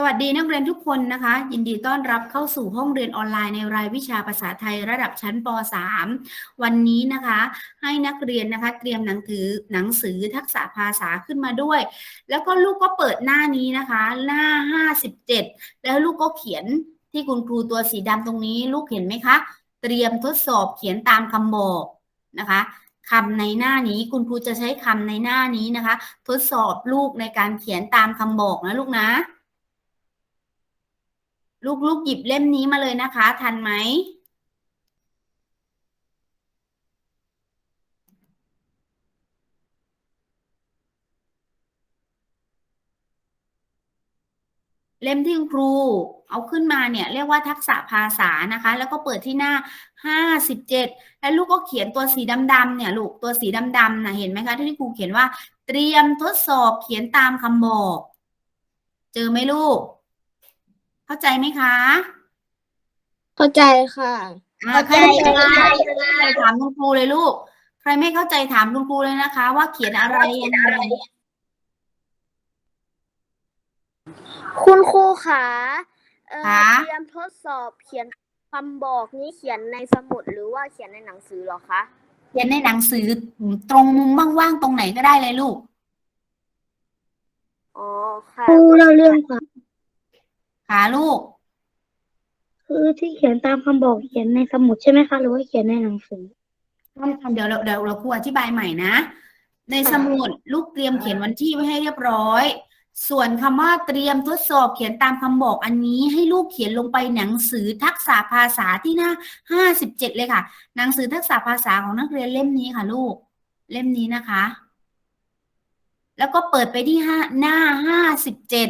สวัสดีนักเรียนทุกคนนะคะ ยินดีต้อนรับเข้าสู่ห้องเรียนออนไลน์ในรายวิชาภาษาไทยระดับชั้นป .3 วันนี้นะคะ ให้นักเรียนนะคะ เตรียมหนังถือหนังสือทักษะภาษาขึ้นมาด้วย แล้วก็ลูกก็เปิดหน้านี้นะคะ หน้า 57 แล้วลูกก็เขียนที่คุณครูตัวสีดำตรงนี้ ลูกเห็นไหมคะ เตรียมทดสอบเขียนตามคำบอกนะคะคำในหน้านี้คุณครูจะใช้คำในหน้านี้นะคะ ทดสอบลูกในการเขียนตามคำบอกนะลูกนะ ลูกลูกหยิบเล่มนี้มาเลยนะคะ ทันไหมเล่มที่คุณครู เอาขึ้นมาเนี่ยเรียกว่าทักษะภาษานะคะ แล้วก็เปิดที่หน้าห้าสิบเจ็ดแล้วลูกก็เขียนตัวสีดำๆเนี่ยลูกตัวสีดำๆนะเห็นไหมคะที่ครูเขียนว่า เตรียมทดสอบเขียนตามคำบอก เจอไหมลูก เข้าใจไหมคะ เข้าใจค่ะ อ่าเข้าใครใจไม่เข้าใจค่ะใครถามคุณครูเลยลูก ใครไม่เข้าใจถามคุณครูเลยนะคะ ว่าเขียนอะไรยังไงคุณครูขาเอ่อคะเตรียมทดสอบเขียนคำบอกนี้เขียนในสมุดหรือว่าเขียนในหนังสือเหรอคะ เขียนในหนังสือตรงมุมว่างๆตรงไหนก็ได้เลยลูก อ๋อค่ะ ครูเราเรื่องค่ะ ค่ะลูก คือที่เขียนตามคำบอกเขียนในสมุดใช่ไหมคะ หรือว่าเขียนในหนังสือ เดี๋ยวเราเดี๋ยวเราครูอธิบายใหม่นะ ในสมุดลูกเตรียมเขียนวันที่ไว้ให้เรียบร้อย ส่วนคำว่าเตรียมทดสอบเขียนตามคำบอกอันนี้ให้ลูกเขียนลงไปหนังสือทักษะภาษาที่หน้าห้าสิบเจ็ดเลยค่ะ หนังสือทักษะภาษาของนักเรียนเล่มนี้ค่ะ ลูก เล่มนี้นะคะ แล้วก็เปิดไปที่ห้าหน้าห้าสิบเจ็ด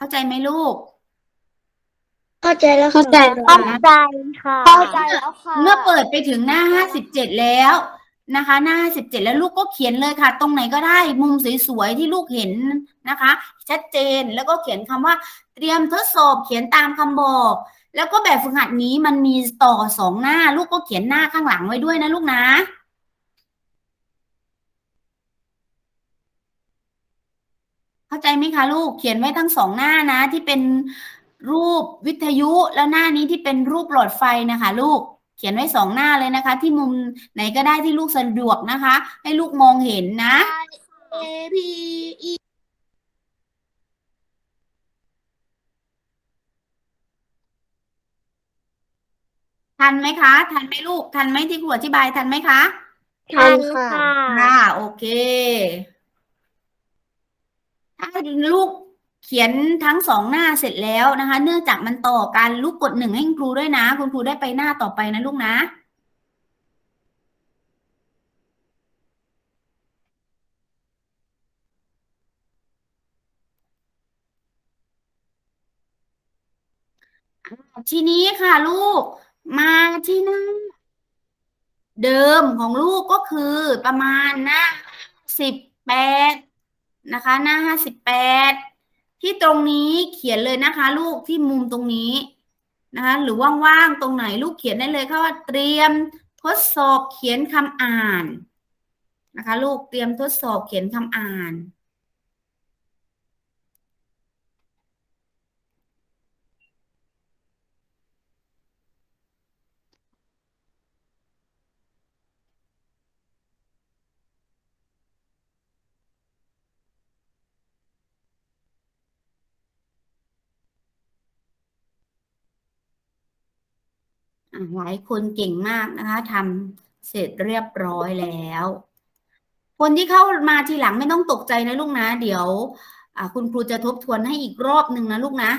เข้าใจไหมลูก เข้าใจแล้วเข้าใจค่ะเข้าใจค่ะ เข้าใจแล้วค่ะ เมื่อเปิดไปถึงหน้าห้าสิบเจ็ดแล้วนะคะ หน้าห้าสิบเจ็ดแล้วลูกก็เขียนเลยค่ะ ตรงไหนก็ได้มุมสวยๆที่ลูกเห็นนะคะ ชัดเจนแล้วก็เขียนคำว่า เตรียมทดสอบเขียนตามคำบอก แล้วก็แบบฝึกหัดนี้มันมีต่อสองหน้า ลูกก็เขียนหน้าข้างหลังไว้ด้วยนะลูกนะ เข้าใจไหมคะลูกเขียนไว้ทั้งสองหน้านะ ที่เป็นรูปวิทยุแล้วหน้านี้ที่เป็นรูปหลอดไฟนะคะ ลูกเขียนไว้สองหน้าเลยนะคะ ที่มุมไหนก็ได้ที่ลูกสะดวกนะคะ ให้ลูกมองเห็นนะเอพีอีทันไหมคะ ทันไหมลูก ทันไหมที่ครูอธิบายทันไหมคะ ทันค่ะ ค่ะ โอเค ถ้าลูกเขียนทั้งสองหน้าเสร็จแล้วนะคะ เนื่องจากมันต่อกันลูกกดหนึ่งให้คุณครูด้วยนะ คุณครูได้ไปหน้าต่อไปนะลูกนะทีนี้ค่ะลูกมาที่หน้าเดิมของลูกก็คือประมาณหน้าสิบแปด นะคะ หน้าห้าสิบแปดที่ตรงนี้เขียนเลยนะคะ ลูกที่มุมตรงนี้นะคะ หรือว่างๆตรงไหนลูกเขียนได้เลยค่ะว่าเตรียมทดสอบเขียนคำอ่านนะคะ ลูกเตรียมทดสอบเขียนคำอ่าน หลายคนเก่งมากนะคะทำเสร็จเรียบร้อยแล้ว คนที่เข้ามาทีหลังไม่ต้องตกใจนะลูกนะ เดี๋ยวคุณครูจะทบทวนให้อีกรอบหนึ่งนะลูกนะ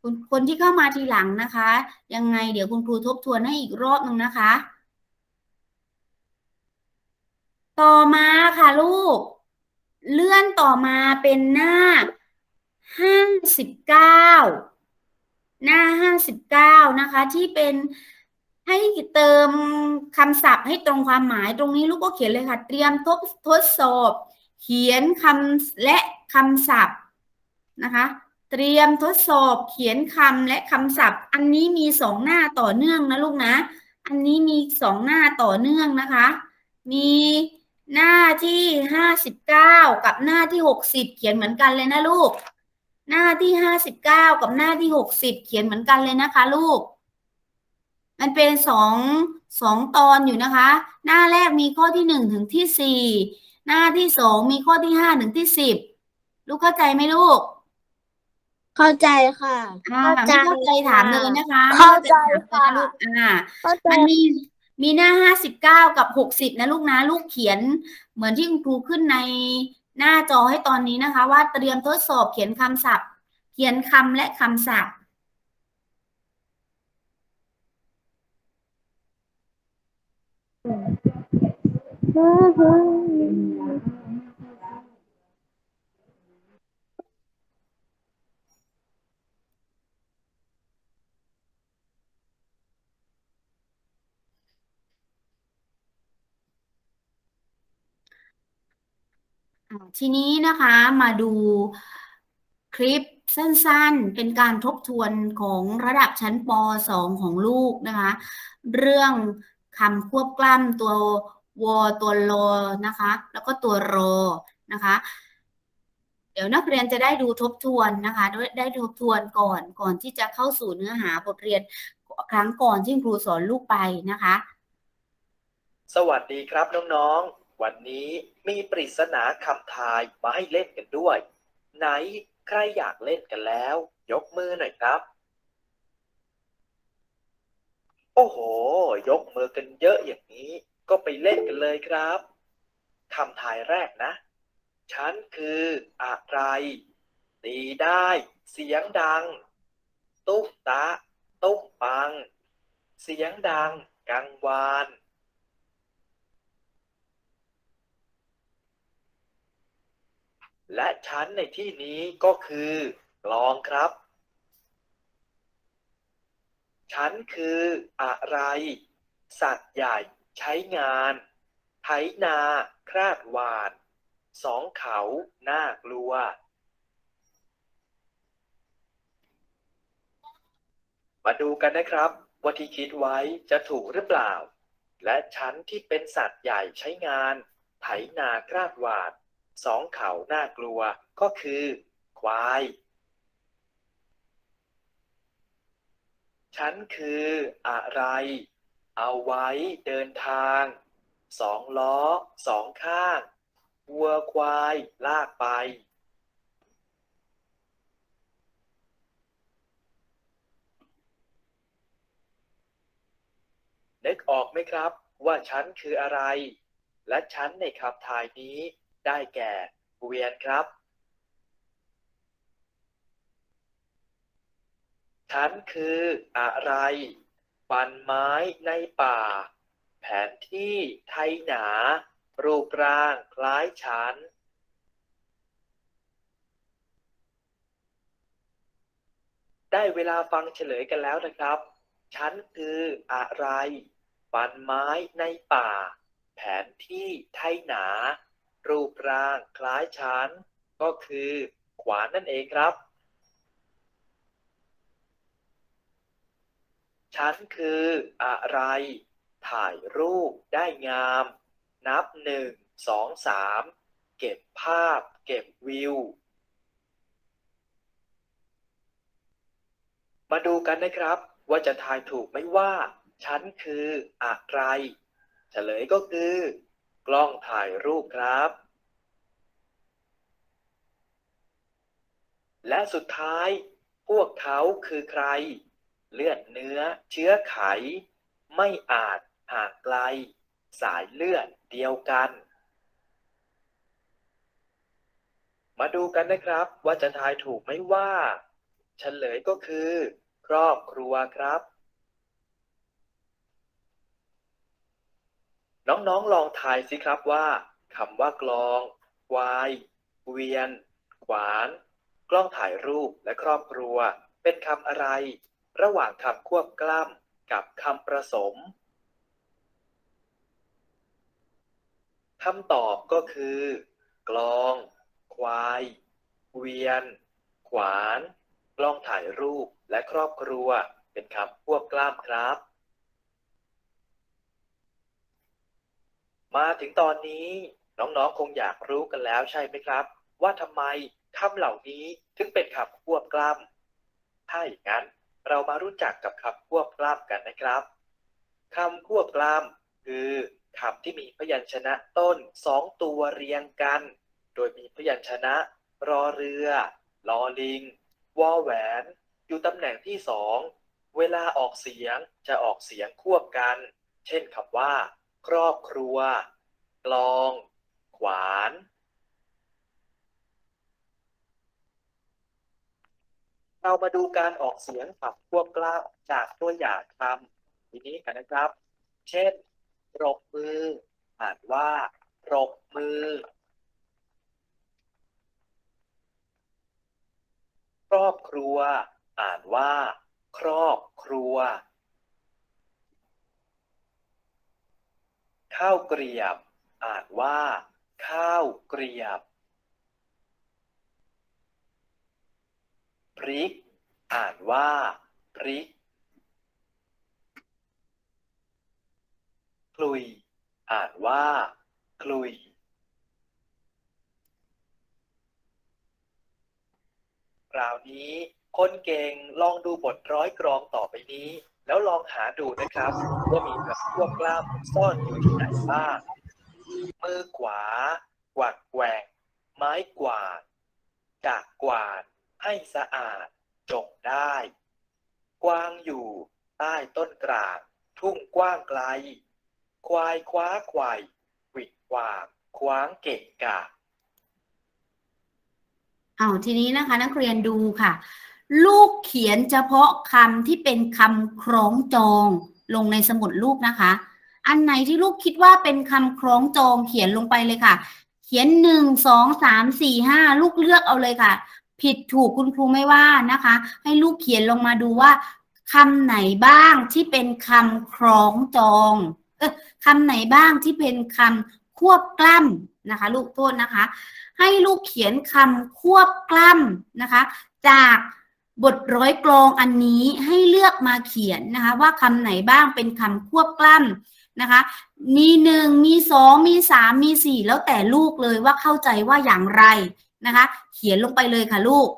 คนคนที่เข้ามาทีหลังนะคะ ยังไงเดี๋ยวคุณครูทบทวนให้อีกรอบหนึ่งนะคะ ต่อมาค่ะลูก เลื่อนต่อมาเป็นหน้าห้าสิบเก้า หน้าห้าสิบเก้านะคะ ที่เป็นให้เติมคำศัพท์ให้ตรงความหมายตรงนี้ลูกก็เขียนเลยค่ะ เตรียมทดทดสอบ เขียนคำและคำศัพท์นะคะ เตรียมทดสอบ เขียนคำและคำศัพท์ อันนี้มีสองหน้าต่อเนื่องนะลูกนะ อันนี้มีสองหน้าต่อเนื่องนะคะ มีหน้าที่ห้าสิบเก้ากับหน้าที่หกสิบเขียนเหมือนกันเลยนะลูก หน้าที่ห้าสิบเก้ากับหน้าที่หกสิบเขียนเหมือนกันเลยนะคะ ลูก มันเป็นสองสองตอนอยู่นะคะ หน้าแรกมีข้อที่หนึ่งถึงที่สี่หน้าที่สองมีข้อที่ห้าถึงที่สิบลูกเข้าใจไหมลูก เข้าใจค่ะอ่าไม่เข้าใจถามเลยนะคะเข้าใจไม่เข้าใจถามเลยนะลูกอ่าเข้าใจมันมีมีหน้าห้าสิบเก้ากับหกสิบนะลูกนะ ลูกเขียนเหมือนที่คุณครูขึ้นใน หน้าจอให้ตอนนี้นะคะ ว่าเตรียมทดสอบเขียนคำศัพท์ เขียนคำและคำศัพท์ ทีนี้นะคะมาดูคลิปสั้นๆ เป็นการทบทวนของระดับชั้นป .2 ของลูกนะคะ เรื่องคำควบกล้ำตัววตัวลอนะคะ แล้วก็ตัวรอนะคะ เดี๋ยวนักเรียนจะได้ดูทบทวนนะคะได้ได้ทบทวนก่อนก่อนที่จะเข้าสู่เนื้อหาบทเรียนครั้งก่อนที่ครูสอนลูกไปนะคะ สวัสดีครับน้องๆ วันนี้มีปริศนาคำทายมาให้เล่นกันด้วย ไหนใครอยากเล่นกันแล้ว ยกมือหน่อยครับ โอ้โห ยกมือกันเยอะอย่างนี้ ก็ไปเล่นกันเลยครับคำทายแรกนะ ฉันคืออะไร ตีได้ เสียงดัง ตุ๊กตาตุ๊กปัง เสียงดังกังวาน และชั้นในที่นี้ก็คือกลองครับ ชั้นคืออะไร สัตว์ใหญ่ใช้งานไถนา คราดหวาน สองเขาน่ากลัว มาดูกันนะครับว่าที่คิดไว้จะถูกหรือเปล่า และชั้นที่เป็นสัตว์ใหญ่ใช้งาน ไถนา คราดหวาน สองเขาน่ากลัวก็คือ ควาย ฉันคืออะไร เอาไว้เดินทาง สองล้อสองข้าง วัวควายลากไป นึกออกไหมครับว่าฉันคืออะไร และฉันในคำทายนี้ ได้แก่เวียนครับ ฉันคืออะไร ปันไม้ในป่า แผนที่ไทยหนา รูปร่างคล้ายฉัน ได้เวลาฟังเฉลยกันแล้วนะครับ ฉันคืออะไรปันไม้ในป่า แผนที่ไทยหนา รูปร่างคล้ายฉัน ก็คือขวานนั่นเองครับ ฉันคืออะไร ถ่ายรูปได้งาม นับหนึ่งสองสามเก็บภาพ เก็บวิว มาดูกันนะครับ ว่าจะทายถูกไหมว่า ฉันคืออะไร เฉลยก็คือ กล้องถ่ายรูปครับ และสุดท้าย พวกเขาคือใคร เลือดเนื้อเชื้อไข ไม่อาจห่างไกล สายเลือดเดียวกัน มาดูกันนะครับว่าจะทายถูกไหมว่า เฉลยก็คือ ครอบครัวครับ น้องๆลองทายสิครับว่าคำว่ากลองควาย เวียน ขวาน กล้องถ่ายรูปและครอบครัว เป็นคำอะไร ระหว่างคำควบกล้ำกับคำประสมคำตอบก็คือ กลอง ควาย เวียน ขวาน กล้องถ่ายรูปและครอบครัว เป็นคำควบกล้ำครับ มาถึงตอนนี้น้องๆคงอยากรู้กันแล้วใช่ไหมครับ ว่าทำไมคำเหล่านี้ถึงเป็นคำควบกล้ำถ้าอย่างนั้น เรามารู้จักกับคำควบกล้ำกันนะครับคำควบกล้ำคือคำที่มีพยัญชนะต้นสองตัวเรียงกัน โดยมีพยัญชนะ รอเรือลอลิง วอแหวน อยู่ตำแหน่งที่สอง เวลาออกเสียงจะออกเสียงควบกัน เช่นคำว่า ครอบครัว กลอง ขวาน เรามาดูการออกเสียงคำควบกล้ำจากตัวอย่างคำทีนี้กันนะครับ เช่นปรบมือ อ่านว่าปรบมือ ครอบครัว อ่านว่า ครอบครัว ข้าวเกรียบ อ่านว่า ข้าวเกรียบ พริก อ่านว่าพริกคลุย อ่านว่าคลุย คราวนี้คนเก่งลองดูบทร้อยกรองต่อไปนี้ แล้วลองหาดูนะครับ ว่ามีคำควบกล้ำซ่อนอยู่ที่ไหนบ้างมือขวากวัดแกว่งไม้กวาดจากกวาดให้สะอาดจงได้ กวางอยู่ใต้ต้นกลางทุ่งกว้างไกล ควายคว้าควายหวิดวางคว้างเก่งกาเอาทีนี้นะคะ นักเรียนดูค่ะ ลูกเขียนเฉพาะคำที่เป็นคำคล้องจองลงในสมุดลูกนะคะ อันไหนที่ลูกคิดว่าเป็นคำคล้องจองเขียนลงไปเลยค่ะ เขียนหนึ่งสองสามสี่ห้าลูกเลือกเอาเลยค่ะ ผิดถูกคุณครูไม่ว่านะคะ ให้ลูกเขียนลงมาดูว่าคำไหนบ้างที่เป็นคำคล้องจองเออคำไหนบ้างที่เป็นคำควบกล้ำนะคะ ลูกโทษนะคะ ให้ลูกเขียนคำควบกล้ำนะคะ จาก บทร้อยกลองอันนี้ให้เลือกมาเขียนนะคะ ว่าคำไหนบ้างเป็นคำควบกล้ำนะคะ มีหนึ่งมีสองมีสามมีสี่แล้วแต่ลูกเลยว่าเข้าใจว่าอย่างไรนะคะ เขียนลงไปเลยค่ะลูก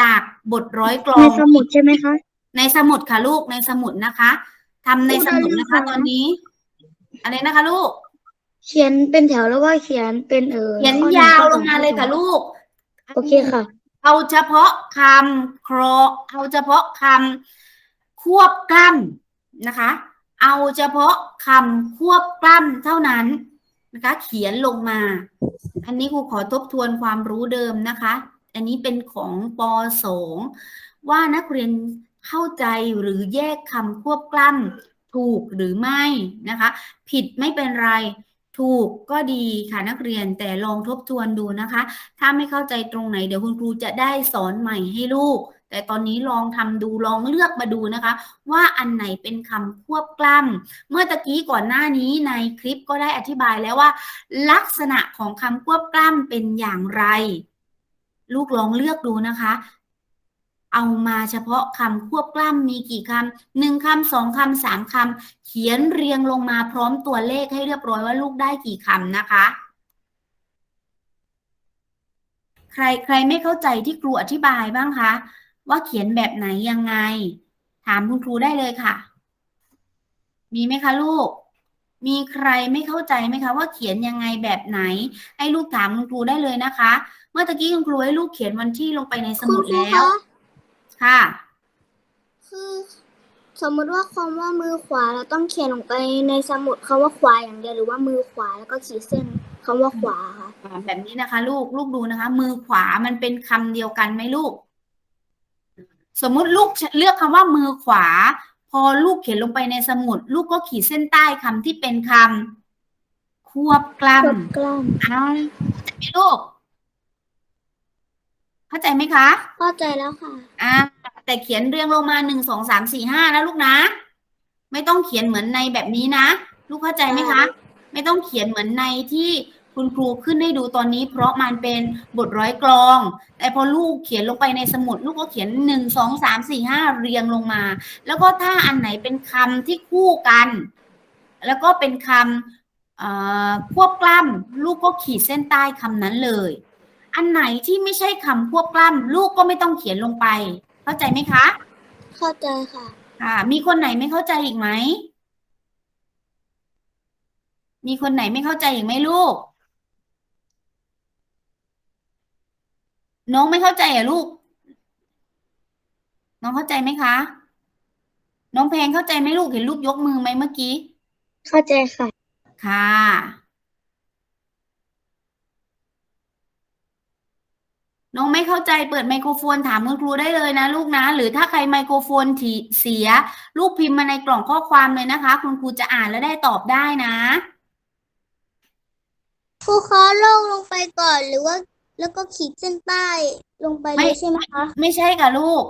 จากบทร้อยกลอในงสมุดใช่ไหมคะ ในสมุดค่ะลูกในสมุดนะคะทำในสมุดนะคะ ตอนนี้ อะไรนะคะลูก เขียนเป็นแถวแล้วก็เขียนเป็นเออเขียนข้อหนึ่ยาวข้อลสองมาเลยค่ะลูก โอเคค่ะ เอาเฉพาะคำครอเอาเฉพาะคำควบกล้ำนะคะ เอาเฉพาะคำควบกล้ำเท่านั้นนะคะ เขียนลงมา อันนี้ครูขอทบทวนความรู้เดิมนะคะ อันนี้เป็นของป .2 ว่านักเรียนเข้าใจหรือแยกคำควบกล้ำถูกหรือไม่นะคะ ผิดไม่เป็นไร ถูกก็ดีค่ะนักเรียนแต่ลองทบทวนดูนะคะ ถ้าไม่เข้าใจตรงไหนเดี๋ยวคุณครูจะได้สอนใหม่ให้ลูก แต่ตอนนี้ลองทำดูลองเลือกมาดูนะคะ ว่าอันไหนเป็นคำควบกล้ำเมื่อตะกี้ก่อนหน้านี้ในคลิปก็ได้อธิบายแล้วว่า ลักษณะของคำควบกล้ำเป็นอย่างไร ลูกลองเลือกดูนะคะ เอามาเฉพาะคำควบกล้ำมีกี่คำหนึ่งคำสองคำสามคำเขียนเรียงลงมาพร้อมตัวเลขให้เรียบร้อยว่าลูกได้กี่คำนะคะ ใครใครไม่เข้าใจที่ครูอธิบายบ้างคะ ว่าเขียนแบบไหนยังไง ถามคุณครูได้เลยค่ะ มีไหมคะลูก มีใครไม่เข้าใจไหมคะว่าเขียนยังไงแบบไหน ให้ลูกถามคุณครูได้เลยนะคะ เมื่อตะกี้คุณครูให้ลูกเขียนวันที่ลงไปในสมุดแล้ว ค่ะ คือสมมติว่าคำว่ามือขวาเราต้องเขียนลงไปในสมุดคำว่าขวาอย่างเดียวหรือว่ามือขวาแล้วก็ขีดเส้นคำว่าขวาค่ะอ่าแบบนี้นะคะ ลูกลูกดูนะคะ มือขวามันเป็นคำเดียวกันไหมลูก สมมุติลูกเลือกคำว่ามือขวา พอลูกเขียนลงไปในสมุด ลูกก็ขีดเส้นใต้คำที่เป็นคำควบกล้ควบกล้ำเอาเข้าใจไหมลูก เข้าใจไหมคะำเข้าใจแล้วค่ะ อ่า แต่เขียนเรียงลงมาหนึ่งสองสามสี่ห้านะลูกนะ ไม่ต้องเขียนเหมือนในแบบนี้นะ ลูกเข้าใจไหมคะ ไม่ต้องเขียนเหมือนในที่คุณครูขึ้นให้ดูตอนนี้ เพราะมันเป็นบทร้อยกลอง แต่พอลูกเขียนลงไปในสมุด ลูกก็เขียนหนึ่งสองสามสี่ห้าเรียงลงมา แล้วก็ถ้าอันไหนเป็นคำที่คู่กัน แล้วก็เป็นคเอ่อควบกล้ำลูกก็ขีดเส้นใต้คำนั้นเลย อันไหนที่ไม่ใช่คำควบกล้ำลูกก็ไม่ต้องเขียนลงไป เข้าใจไหมคะเข้าใจค่ะ ค่ะ มีคนไหนไม่เข้าใจอีกไหม มีคนไหนไม่เข้าใจอีกไหมลูก น้องไม่เข้าใจเหรอะลูก น้องเข้าใจไหมคะ น้องเพลงเข้าใจไหมลูกเห็นลูกยกมือไหมเมื่อกี้ เข้าใจค่ะ ค่ะ น้องไม่เข้าใจเปิดไมโครโฟนถามคุณครูได้เลยนะลูกนะ หรือถ้าใครไมโครโฟนถีเสีย ลูกพิมพ์มาในกล่องข้อความเลยนะคะ คุณครูจะอ่านและได้ตอบได้นะ ครูคะลงลงไปก่อนหรือว่า แล้วก็ขีดเส้นใต้ลงไปเลไม่ยใช่ไหมคะไม่ใช่ค่ะลูก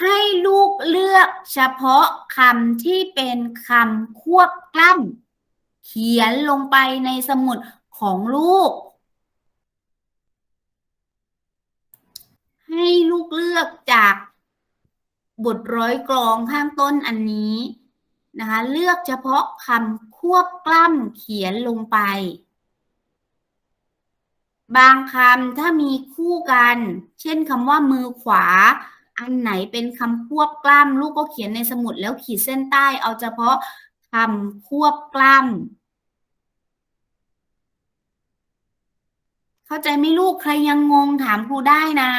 ให้ลูกเลือกเฉพาะคำที่เป็นคำควบกล้ำเขียนลงไปในสมุดของลูก ให้ลูกเลือกจากบทร้อยกลองข้างต้นอันนี้นะคะ เลือกเฉพาะคำควบกล้ำเขียนลงไป บางคำถ้ามีคู่กัน เช่นคำว่ามือขวา อันไหนเป็นคำควบกล้ำลูกก็เขียนในสมุดแล้วขีดเส้นใต้เอาเฉพาะคำควบกล้ำ เข้าใจไหมลูกใครยังงงถามครูได้นะ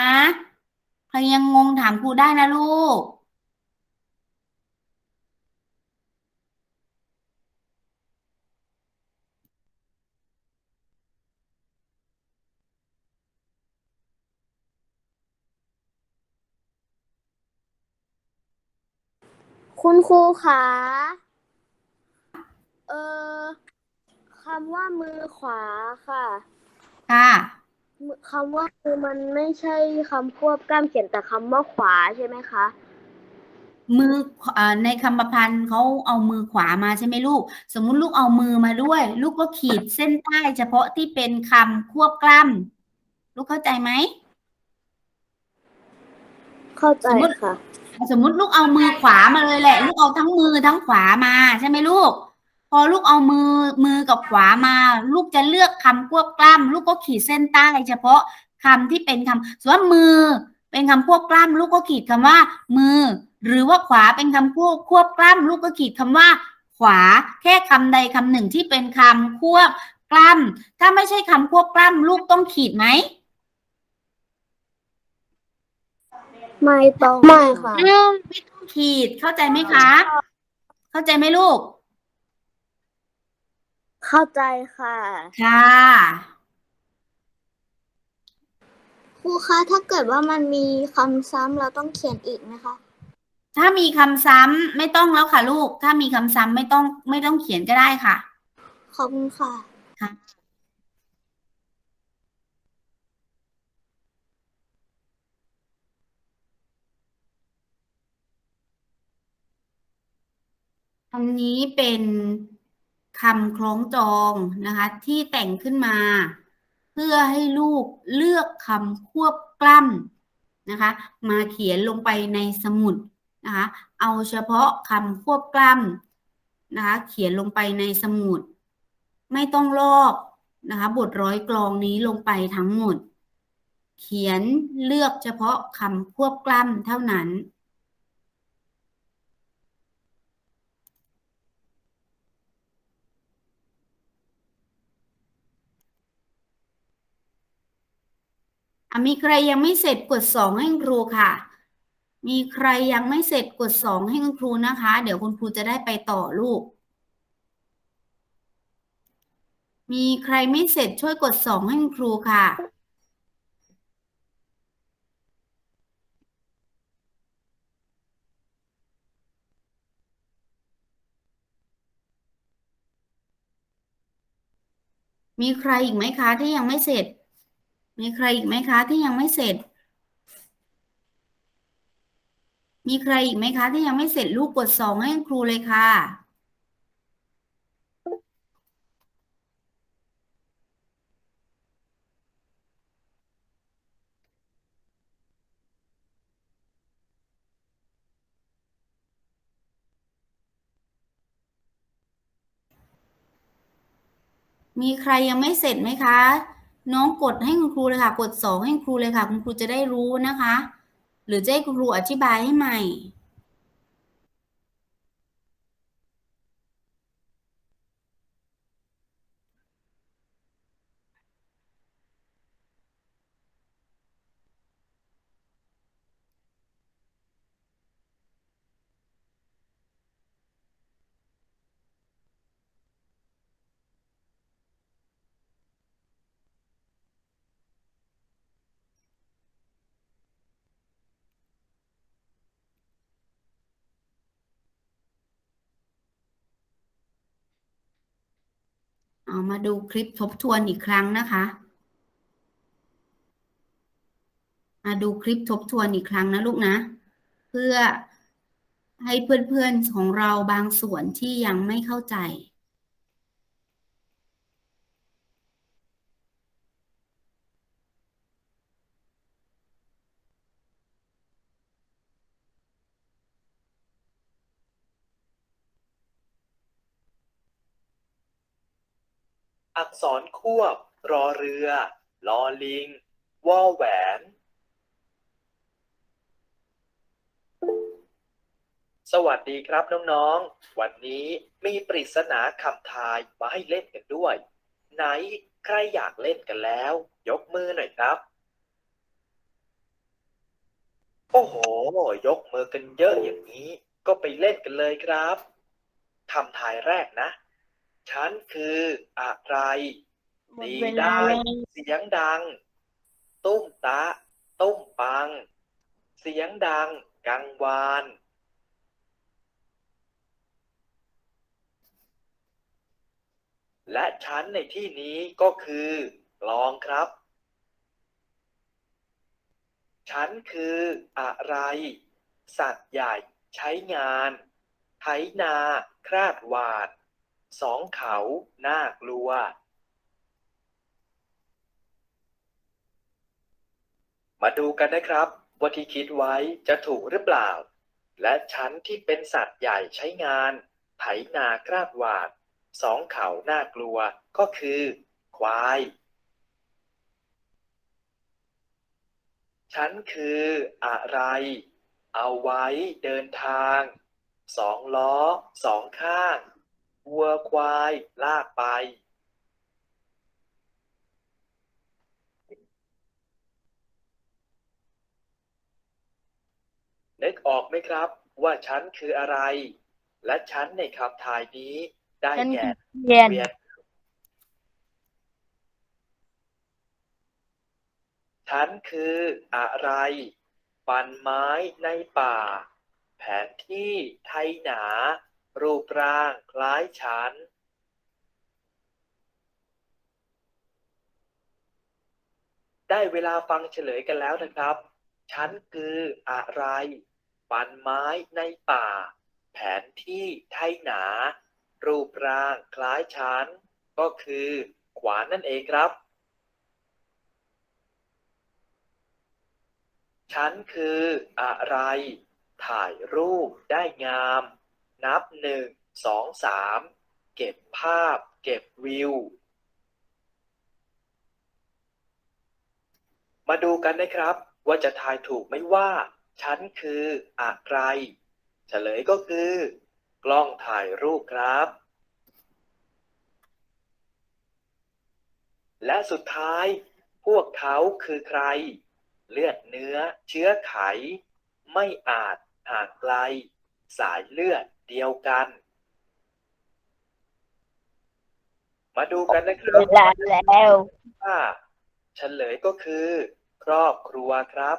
ใครยังงงถามครูได้นะลูก คุณครูคะเออคำว่ามือขวาค่ะ ค่ะมือคำว่ามือมันไม่ใช่คำควบกล้ำเขียนแต่คำว่าขวาใช่ไหมคะ มือเอ่อในคำประพันธ์เขาเอามือขวามาใช่ไหมลูก สมมุติลูกเอามือมาด้วย ลูกก็ขีดเส้นใต้เฉพาะที่เป็นคำควบกล้ำลูกเข้าใจไหม เข้าใจสมมุติค่ะ สมมุติลูกเอามือขวามาเลยแหละ ลูกเอาทั้งมือทั้งขวามาใช่ไหมลูก พอลูกเอามือมือกับขวามา ลูกจะเลือกคำควบกล้ำลูกก็ขีดเส้นใต้เฉพาะคำที่เป็นคำส่วนมือเป็นคำควบกล้ำลูกก็ขีดคำว่า มือ หรือว่าขวาเป็นคำควบควบกล้ำลูกก็ขีดคำว่า ขวา แค่คำใดคำหนึ่งที่เป็นคำควบกล้ำถ้าไม่ใช่คำควบกล้ำลูกต้องขีดไหมไม่ต้องไม่ค่ะไม่ต้องขีดเข้าใจไหมคะ เข้าใจไหมลูก เข้าใจค่ะ ค่ะ ครูคะถ้าเกิดว่ามันมีคำซ้ำเราต้องเขียนอีกไหมคะถ้ามีคำซ้ำไม่ต้องแล้วค่ะ ลูก ถ้ามีคำซ้ำไม่ต้อง ไม่ต้องเขียนก็ได้ค่ะ ขอบคุณค่ะ อันนี้เป็น คำคล้องจองนะคะที่แต่งขึ้นมา เพื่อให้ลูกเลือกคำควบกล้ำนะคะมาเขียนลงไปในสมุดนะคะเอาเฉพาะคำควบกล้ำนะคะเขียนลงไปในสมุด ไม่ต้องลอกนะคะบทร้อยกลองนี้ลงไปทั้งหมด เขียนเลือกเฉพาะคำควบกล้ำเท่านั้น อะมีใครยังไม่เสร็จกดสองให้ครูค่ะ มีใครยังไม่เสร็จกดสองให้คุณครูนะคะ เดี๋ยวคุณครูจะได้ไปต่อลูก มีใครไม่เสร็จช่วยกดสองให้คุณครูค่ะ มีใครอีกไหมคะที่ยังไม่เสร็จ มีใครอีกไหมคะ ที่ยังไม่เสร็จ มีใครอีกไหมคะ ที่ยังไม่เสร็จลูกกดสองให้ครูเลยค่ะมีใครยังไม่เสร็จไหมคะ น้องกดให้คุณครูเลยค่ะ กดสองให้คุณครูเลยค่ะ คุณครูจะได้รู้นะคะ หรือจะให้คุณครูอธิบายให้ใหม่ เอามาดูคลิปทบทวนอีกครั้งนะคะมาดูคลิปทบทวนอีกครั้งนะลูกนะ เพื่อให้เพื่อนๆของเราบางส่วนที่ยังไม่เข้าใจ อักษรควบ รอเรือ ลอลิง วอแหวน สวัสดีครับน้องๆ วันนี้มีปริศนาคำทายมาให้เล่นกันด้วย ไหนใครอยากเล่นกันแล้ว ยกมือหน่อยครับ โอ้โห ยกมือกันเยอะอย่างนี้ ก็ไปเล่นกันเลยครับคำทายแรกนะ ฉันคืออะไรดีได้เสียงดัง ตุ้มตะ ตุ้มปัง เสียงดังกังวานและฉันในที่นี้ก็คือกลองครับฉันคืออะไร สัตว์ใหญ่ ใช้งาน ไถนา คราดหวาด สองเขาน่ากลัว มาดูกันนะครับ ว่าที่คิดไว้จะถูกหรือเปล่า และฉันที่เป็นสัตว์ใหญ่ใช้งาน ไถนาคราดหวาด สองเขาน่ากลัวก็คือ ควายฉันคืออะไร เอาไว้เดินทาง สองล้อ สองข้าง วัวควายลากไป นึกออกไหมครับ ว่าฉันคืออะไร และฉันในคำทายนี้ได้ฉันแก่เรียนเวียนฉันคืออะไร ปันไม้ในป่า แผนที่ไทยหนา รูปร่างคล้ายฉัน ได้เวลาฟังเฉลยกันแล้วนะครับ ฉันคืออะไรปันไม้ในป่า แผนที่ไทยหนา รูปร่างคล้ายฉัน ก็คือ ขวานนั่นเองครับ ฉันคืออะไร ถ่ายรูปได้งาม นับหนึ่งสองสามเก็บภาพ เก็บวิว มาดูกันนะครับ ว่าจะทายถูกไหมว่า ฉันคืออะไรเฉลยก็คือ กล้องถ่ายรูปครับ และสุดท้าย พวกเขาคือใคร เลือดเนื้อ เชื้อไข ไม่อาจห่างไกล สายเลือด เดียวกัน มาดูกันนะครับ เวลาแล้ว ว่าเฉลยก็คือ ครอบครัวครับ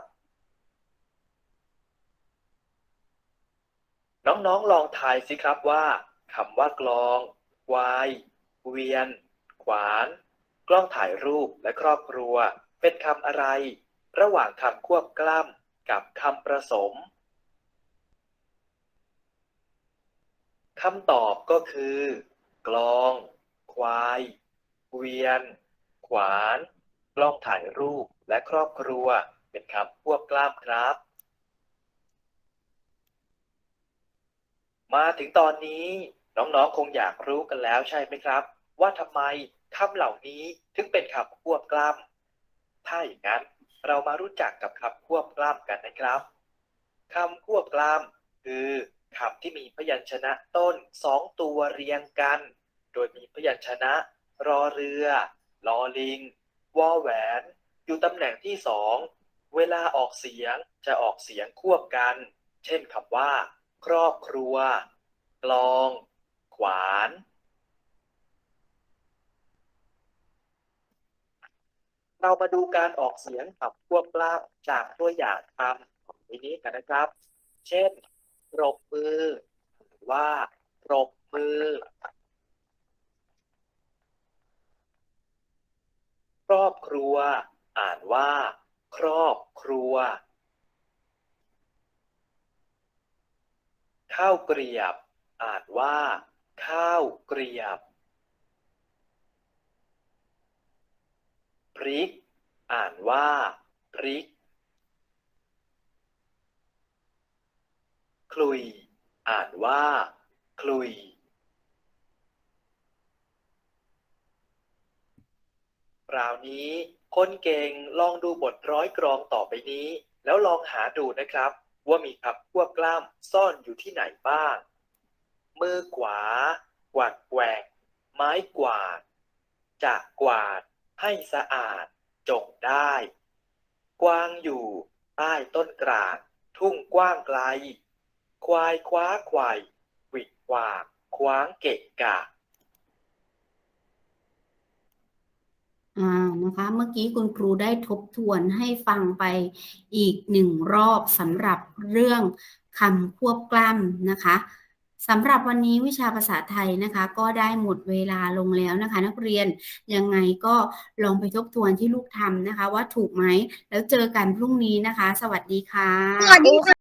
น้องๆลองทายสิครับว่าคำว่ากลองควาย เวียน ขวาน กล้องถ่ายรูปและครอบครัว เป็นคำอะไร ระหว่างคำควบกล้ำกับคำประสม คำตอบก็คือ กลอง ควาย เกวียน ขวาน กล้องถ่ายรูป และครอบครัว เป็นคำควบกล้ำครับ มาถึงตอนนี้น้องๆ คงอยากรู้กันแล้วใช่ไหมครับ ว่าทำไมคำเหล่านี้ถึงเป็นคำควบกล้ำถ้าอย่างนั้นเรามารู้จักกับคำควบกล้ำกันนะครับคำควบกล้ำคือ คำที่มีพยัญชนะต้นสองตัวเรียงกัน โดยมีพยัญชนะ รอเรือ ลอลิง วอแหวน อยู่ตำแหน่งที่สอง เวลาออกเสียงจะออกเสียงควบกัน เช่นคำว่า ครอบครัว กลอง ขวาน เรามาดูการออกเสียงคำควบกล้ำจากตัวอย่างคำของนี้กันนะครับ เช่น ปรบมือ ว่าปรบมือ ครอบครัว อ่านว่า ครอบครัว ข้าวเกรียบ อ่านว่า ข้าวเกรียบ พริก อ่านว่า พริก คลุย อ่านว่า คลุย คราวนี้ คนเก่งลองดูบทร้อยกรองต่อไปนี้ แล้วลองหาดูนะครับ ว่ามีคำควบกล้ำซ่อนอยู่ที่ไหนบ้าง มือขวา กวาดแกว่งไม้กวาดจะกวาด ให้สะอาด จงได้ กวางอยู่ ใต้ต้นกลาง ทุ่งกว้างไกล ควายคว้าควายหวิดกวางคว้างเกะกะ อ่านะคะ เมื่อกี้คุณครูได้ทบทวนให้ฟังไปอีกหนึ่งรอบสำหรับเรื่องคำควบกล้ำนะคะสำหรับวันนี้วิชาภาษาไทยนะคะ ก็ได้หมดเวลาลงแล้วนะคะ นักเรียนยังไงก็ลองไปทบทวนที่ลูกทำนะคะ ว่าถูกไหมแล้วเจอกันพรุ่งนี้นะคะ สวัสดีค่ะ สวัสดีค่ะ